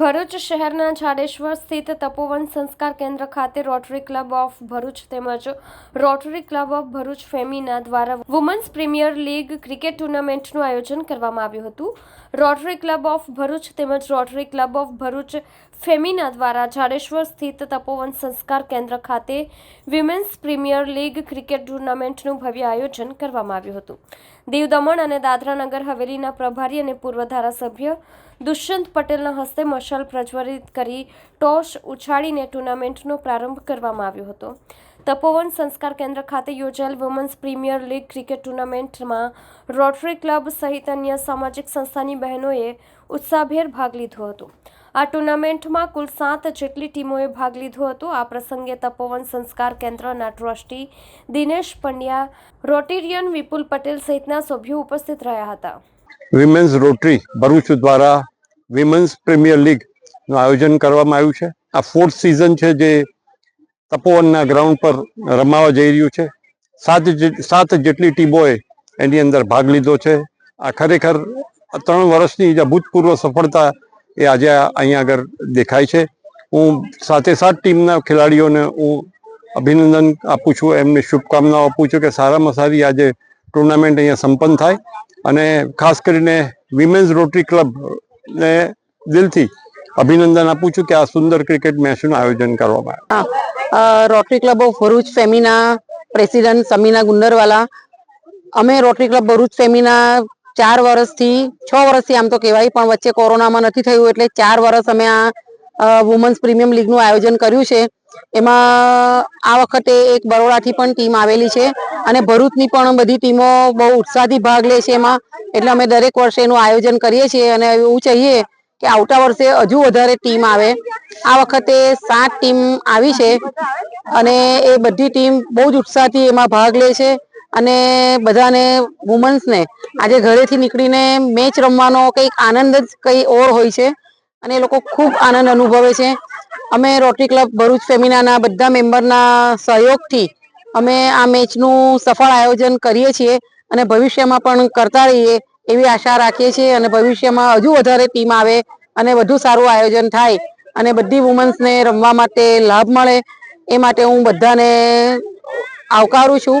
ભરૂચ શહેરના જાડેશ્વર સ્થિત તપોવન સંસ્કાર કેન્દ્ર ખાતે રોટરી ક્લબ ઓફ ભરૂચ તેમજ Rotary club of Bharuch Femina દ્વારા વુમન્સ પ્રીમિયર લીગ ક્રિકેટ ટુર્નામેન્ટનું આયોજન કરવામાં આવ્યું હતું. રોટરી ક્લબ ઓફ ભરૂચ તેમજ rotary club of Bharuch Femina દ્વારા જાડેશ્વર સ્થિત તપોવન સંસ્કાર કેન્દ્ર ખાતે વિમેન્સ પ્રીમિયર લીગ ક્રિકેટ ટુર્નામેન્ટનું ભવ્ય આયોજન કરવામાં આવ્યું હતું. દીવ દમણ અને દાદરા નગર હવેલીના પ્રભારી અને પૂર્વ ધારાસભ્ય દુષ્યંત પટેલના હસ્તે મશાલ પ્રજ્વલિત કરી ટોસ ઉછાળીને ટુર્નામેન્ટનો પ્રારંભ કરવામાં આવ્યો હતો. તપોવન સંસ્કાર કેન્દ્ર ખાતે યોજાયેલ વુમન્સ પ્રીમિયર લીગ ક્રિકેટ ટુર્નામેન્ટમાં રોટરી ક્લબ સહિત અન્ય સામાજિક સંસ્થાની બહેનોએ ઉત્સાહભેર ભાગ લીધો હતો. આ ટુર્નામેન્ટમાં કુલ સાત જેટલી ટીમોએ ભાગ લીધો હતો. આ પ્રસંગે તપોવન સંસ્કાર કેન્દ્રના ટ્રસ્ટી દિનેશ પંડ્યા, રોટેરિયન વિપુલ પટેલ સહિતના સભ્યો ઉપસ્થિત રહ્યા હતા. વિમેન્સ રોટરી ભરૂચ દ્વારા વિમેન્સ પ્રીમિયર લીગનું આયોજન કરવામાં આવ્યું છે. આ ફોર્થ સિઝન છે જે તપોવનના ગ્રાઉન્ડ પર રમાવા જઈ રહ્યું છે. સાત સાત જેટલી ટીમોએ એની અંદર ભાગ લીધો છે. આ ખરેખર ત્રણ વર્ષની જે અભૂતપૂર્વ સફળતા એ આજે અહીંયા આગળ દેખાય છે. હું સાથે સાત ટીમના ખેલાડીઓને હું અભિનંદન આપું છું. એમને શુભકામનાઓ આપું છું કે સારામાં સારી આજે ટુર્નામેન્ટ અહીંયા સંપન્ન થાય અને ખાસ કરીને વિમેન્સ રોટરી ક્લબ ને દિલથી અભિનંદન આપું છું કે આ સુંદર ક્રિકેટ મેચનું આયોજન કરવામાં rotary club of Bharuch Femina president Samina Gundarwala અમે રોટરી ક્લબ ભરૂચ ફેમિના ચાર વર્ષથી છ વર્ષથી આમ તો કહેવાય, પણ વચ્ચે કોરોનામાં નથી થયું એટલે ચાર વર્ષ અમે આ વુમન્સ પ્રીમિયમ લીગનું આયોજન કર્યું છે. એમાં આ વખતે એક બરોડાથી પણ ટીમ આવેલી છે અને ભરૂચની પણ બધી ટીમો બહુ ઉત્સાહથી ભાગ લે છે એમાં. એટલે અમે દરેક વર્ષે એનું આયોજન કરીએ છીએ અને એવું ચાહીએ કે આવતા વર્ષે હજુ વધારે ટીમ આવે. આ વખતે સાત ટીમ આવી છે અને એ બધી ટીમ બહુ જ ઉત્સાહથી એમાં ભાગ લે છે. અને બધાને વુમન્સને આજે ઘરેથી નીકળીને મેચ રમવાનો કંઈક આનંદ જ કંઈ ઓર હોય છે અને એ લોકો ખૂબ આનંદ અનુભવે છે. અમે રોટરી ક્લબ ભરૂચ ફેમિનાના બધા મેમ્બરના સહયોગથી અમે આ મેચનું સફળ આયોજન કરીએ છીએ અને ભવિષ્યમાં પણ કરતા રહીએ એવી આશા રાખીએ છીએ અને ભવિષ્યમાં હજુ વધારે ટીમ આવે અને વધુ સારું આયોજન થાય અને બધી વુમન્સને રમવા માટે લાભ મળે એ માટે હું બધાને આવકારું છું.